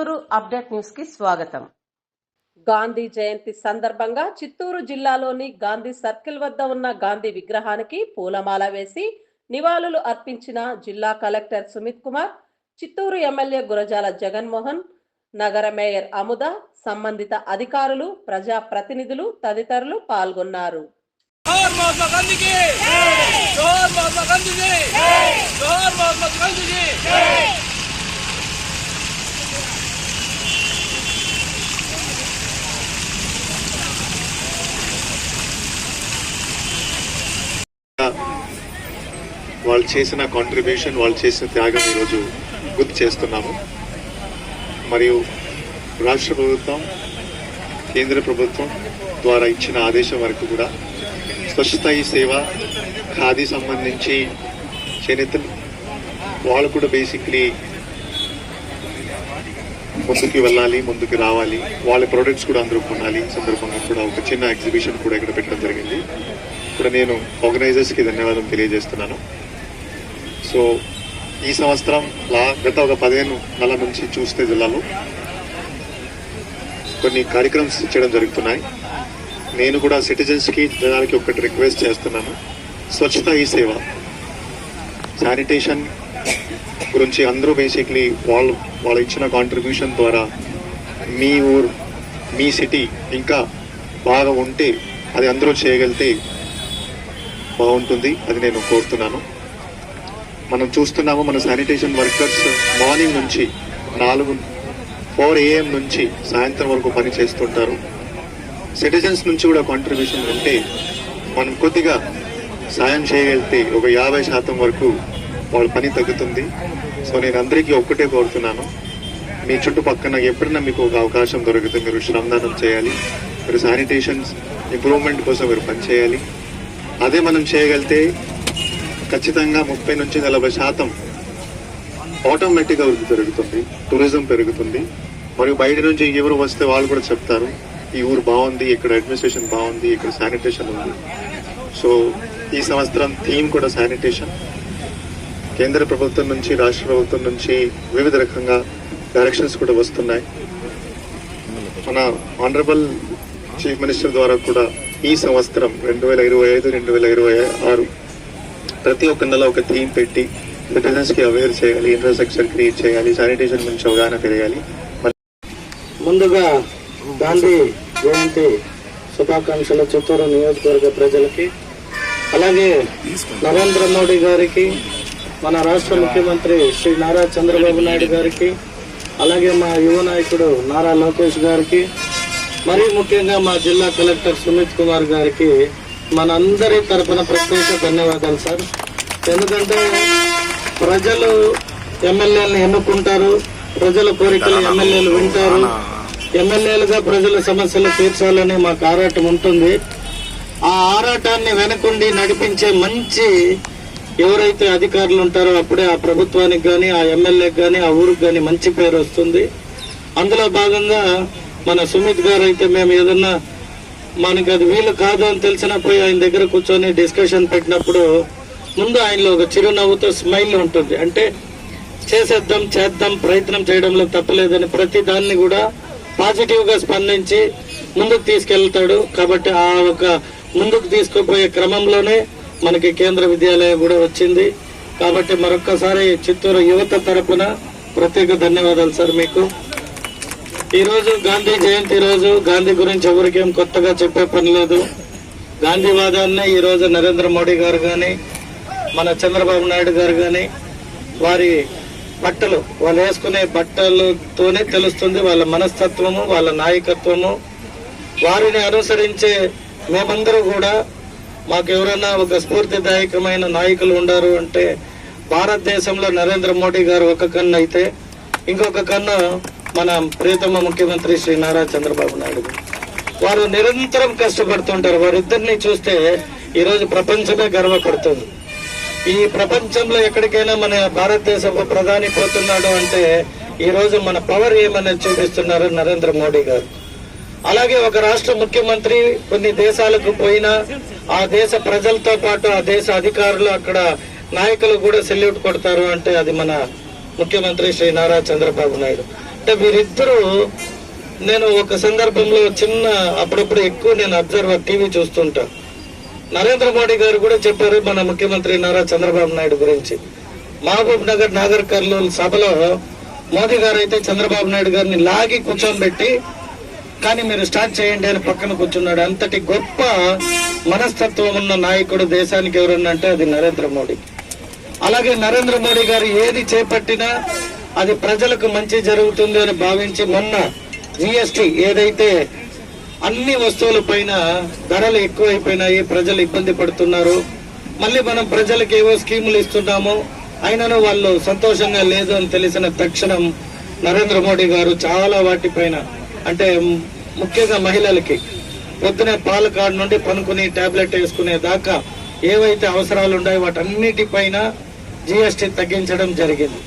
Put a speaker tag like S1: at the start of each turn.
S1: Chittoor update న్యూస్కి స్వాగతం.
S2: గాంధీ జయంతి సందర్భంగా చిత్తూరు జిల్లాలోని గాంధీ సర్కిల్ వద్ద ఉన్న గాంధీ విగ్రహానికి పూలమాల వేసి నివాళులు అర్పించిన జిల్లా కలెక్టర్ సుమిత్ కుమార్ చిత్తూరు ఎమ్మెల్యే గురజాల జగన్మోహన్ నగర మేయర్ అముద సంబంధిత అధికారులు ప్రజా ప్రతినిధులు తదితరులు పాల్గొన్నారు.
S3: జోహార్ మహాత్మా మహాత్మా
S4: వాళ్ళు చేసిన కాంట్రిబ్యూషన్ వాళ్ళు చేసిన త్యాగం ఈరోజు గుర్తు చేస్తున్నాము. మరియు రాష్ట్ర ప్రభుత్వం కేంద్ర ప్రభుత్వం ద్వారా ఇచ్చిన ఆదేశం వరకు కూడా స్వచ్ఛత ఈ సేవ ఖాదీ సంబంధించి చేనేతలు వాళ్ళు కూడా బేసిక్లీ ముందుకు వెళ్ళాలి ముందుకు రావాలి. వాళ్ళ ప్రొడక్ట్స్ కూడా అందరూ కొనాలి. సందర్భంగా కూడా ఒక చిన్న ఎగ్జిబిషన్ కూడా ఇక్కడ పెట్టడం జరిగింది. ఇప్పుడు నేను ఆర్గనైజర్స్కి ధన్యవాదం తెలియజేస్తున్నాను. సో ఈ సంవత్సరం లా గత ఒక పదిహేను నెలల నుంచి చూస్తే జిల్లాలో కొన్ని కార్యక్రమ్స్ చేయడం జరుగుతున్నాయి. నేను కూడా సిటిజన్స్కి జనాలకి ఒకటి రిక్వెస్ట్ చేస్తున్నాను. స్వచ్ఛత ఈ సేవ. శానిటేషన్ గురించి అందరూ బేసిక్లీ వాళ్ళు వాళ్ళు ఇచ్చిన కాంట్రిబ్యూషన్ ద్వారా మీ ఊరు మీ సిటీ ఇంకా బాగా ఉంటే అది అందరూ చేయగలిగితే బాగుంటుంది అది నేను కోరుతున్నాను. మనం చూస్తున్నాము మన శానిటేషన్ వర్కర్స్ మార్నింగ్ నుంచి నాలుగు ఫోర్ ఏఎం నుంచి సాయంత్రం వరకు పని చేస్తుంటారు. సిటిజన్స్ నుంచి కూడా కాంట్రిబ్యూషన్ ఉంటే మనం కొద్దిగా సాయం చేయగలిగితే ఒక యాభై శాతం వరకు వాళ్ళ పని తగ్గుతుంది. సో నేను అందరికీ ఒక్కటే కోరుతున్నాను. మీ చుట్టుపక్కన ఎప్పుడైనా మీకు ఒక అవకాశం దొరుకుతుంది మీరు శ్రమదానం చేయాలి మీరు శానిటేషన్ ఇంప్రూవ్మెంట్ కోసం మీరు పని చేయాలి. అదే మనం చేయగలిగితే ఖచ్చితంగా ముప్పై నుంచి నలభై శాతం ఆటోమేటిక్గా వృద్ధి పెరుగుతుంది. టూరిజం పెరుగుతుంది. మరియు బయట నుంచి ఎవరు వస్తే వాళ్ళు కూడా చెప్తారు ఈ ఊరు బాగుంది ఇక్కడ అడ్మినిస్ట్రేషన్ బాగుంది ఇక్కడ శానిటేషన్ ఉంది. సో ఈ సంవత్సరం థీమ్ కూడా శానిటేషన్ కేంద్ర ప్రభుత్వం నుంచి రాష్ట్ర ప్రభుత్వం నుంచి వివిధ రకంగా డైరెక్షన్స్ కూడా వస్తున్నాయి. మన ఆనరబుల్ చీఫ్ మినిస్టర్ ద్వారా కూడా ఈ సంవత్సరం రెండు వేల ఇరవై ఐదు రెండు వేల ఇరవై ఆరు ప్రతి ఒక్క నెల ఒక థీమ్ పెట్టి సిటిజన్స్ అవేర్ చేయాలి ఇన్ఫ్రాస్ట్రక్చర్ క్రియేట్ చేయాలి శానిటేషన్ గురించి అవగాహన పెరగాలి.
S5: ముందుగా గాంధీ జయంతి శుభాకాంక్షలు చిత్తూరు నియోజకవర్గ ప్రజలకి. అలాగే నరేంద్ర మోడీ గారికి మన రాష్ట్ర ముఖ్యమంత్రి శ్రీ నారా చంద్రబాబు నాయుడు గారికి అలాగే మా యువ నాయకుడు నారా లోకేష్ గారికి మరీ ముఖ్యంగా మా జిల్లా కలెక్టర్ సుమిత్ కుమార్ గారికి మనందరి తరపున ప్రత్యేక ధన్యవాదాలు సార్. ఎందుకంటే ప్రజలు ఎమ్మెల్యేలను ఎన్నుకుంటారు ప్రజల కోరికలు ఎమ్మెల్యేలు వింటారు. ఎమ్మెల్యేలుగా ప్రజల సమస్యలు తీర్చాలని మాకు ఆరాటం ఉంటుంది. ఆ ఆరాటాన్ని వెనకుండి నడిపించే మంచి ఎవరైతే అధికారులు ఉంటారో అప్పుడే ఆ ప్రభుత్వానికి కానీ ఆ ఎమ్మెల్యేకి కానీ ఆ ఊరికి కానీ మంచి పేరు వస్తుంది. అందులో భాగంగా మన సుమిత్ గారు అయితే మేము ఏదన్నా మనకి అది వీలు కాదు అని తెలిసినప్పుడు ఆయన దగ్గర కూర్చొని డిస్కషన్ పెట్టినప్పుడు ముందు ఆయనలో ఒక చిరునవ్వుతో స్మైల్ ఉంటుంది. అంటే చేసేద్దాం చేద్దాం ప్రయత్నం చేయడంలో తప్పలేదని ప్రతి దాన్ని కూడా పాజిటివ్గా స్పందించి ముందుకు తీసుకెళ్తాడు. కాబట్టి ఆ ఒక ముందుకు తీసుకుపోయే క్రమంలోనే మనకి కేంద్ర విద్యాలయం కూడా వచ్చింది. కాబట్టి మరొక్కసారి చిత్తూరు యువత తరపున ప్రత్యేక ధన్యవాదాలు సార్ మీకు. ఈరోజు గాంధీ జయంతి రోజు గాంధీ గురించి ఎవరికేం కొత్తగా చెప్పే పని లేదు. గాంధీవాదాన్ని ఈరోజు నరేంద్ర మోడీ గారు కానీ మన చంద్రబాబు నాయుడు గారు కానీ వారి బట్టలు వాళ్ళు వేసుకునే బట్టలతోనే తెలుస్తుంది వాళ్ళ మనస్తత్వము వాళ్ళ నాయకత్వము. వారిని అనుసరించే మేమందరూ కూడా మాకు ఎవరైనా ఒక స్ఫూర్తిదాయకమైన నాయకులు ఉండారు అంటే భారతదేశంలో నరేంద్ర మోడీ గారు ఒక కన్ను అయితే ఇంకొక కన్ను మన ప్రియతమ ముఖ్యమంత్రి శ్రీ నారా చంద్రబాబు నాయుడు. వారు నిరంతరం కష్టపడుతుంటారు. వారిద్దరిని చూస్తే ఈరోజు ప్రపంచమే గర్వపడుతుంది. ఈ ప్రపంచంలో ఎక్కడికైనా మన భారతదేశపు ప్రధాని పోతున్నాడు అంటే ఈరోజు మన పవర్ ఏమనేది చూపిస్తున్నారు నరేంద్ర మోడీ గారు. అలాగే ఒక రాష్ట్ర ముఖ్యమంత్రి కొన్ని దేశాలకు పోయినా ఆ దేశ ప్రజలతో పాటు ఆ దేశ అధికారులు అక్కడ నాయకులు కూడా సెల్యూట్ కొడతారు అంటే అది మన ముఖ్యమంత్రి శ్రీ నారా చంద్రబాబు నాయుడు. అంటే వీరిద్దరూ నేను ఒక సందర్భంలో చిన్న అప్పుడప్పుడు ఎక్కువ నేను అబ్జర్వర్ టీవీ చూస్తుంటా. నరేంద్ర మోడీ గారు కూడా చెప్పారు మన ముఖ్యమంత్రి నారా చంద్రబాబు నాయుడు గురించి. మహబూబ్ నగర్ నాగర్ కర్నూల్ సభలో మోదీ గారు అయితే చంద్రబాబు నాయుడు గారిని లాగి కూర్చోబెట్టి కానీ మీరు స్టార్ట్ చేయండి అని పక్కన కూర్చున్నాడు. అంతటి గొప్ప మనస్తత్వం ఉన్న నాయకుడు దేశానికి ఎవరన్నా అంటే అది నరేంద్ర మోడీ. అలాగే నరేంద్ర మోడీ గారు ఏది చేపట్టినా అది ప్రజలకు మంచి జరుగుతుంది అని భావించి మొన్న జిఎస్టి ఏదైతే అన్ని వస్తువుల పైన ధరలు ఎక్కువైపోయినాయి ప్రజలు ఇబ్బంది పడుతున్నారు. మళ్ళీ మనం ప్రజలకు ఏవో స్కీములు ఇస్తున్నాము అయినను వాళ్ళు సంతోషంగా లేదు అని తెలిసిన తక్షణం నరేంద్ర మోడీ గారు చాలా వాటిపైన అంటే ముఖ్యంగా మహిళలకి పొద్దునే పాల కార్డు నుండి పనుకుని టాబ్లెట్ వేసుకునే దాకా ఏవైతే అవసరాలు ఉన్నాయో వాటన్నిటిపైన జిఎస్టి తగ్గించడం జరిగింది.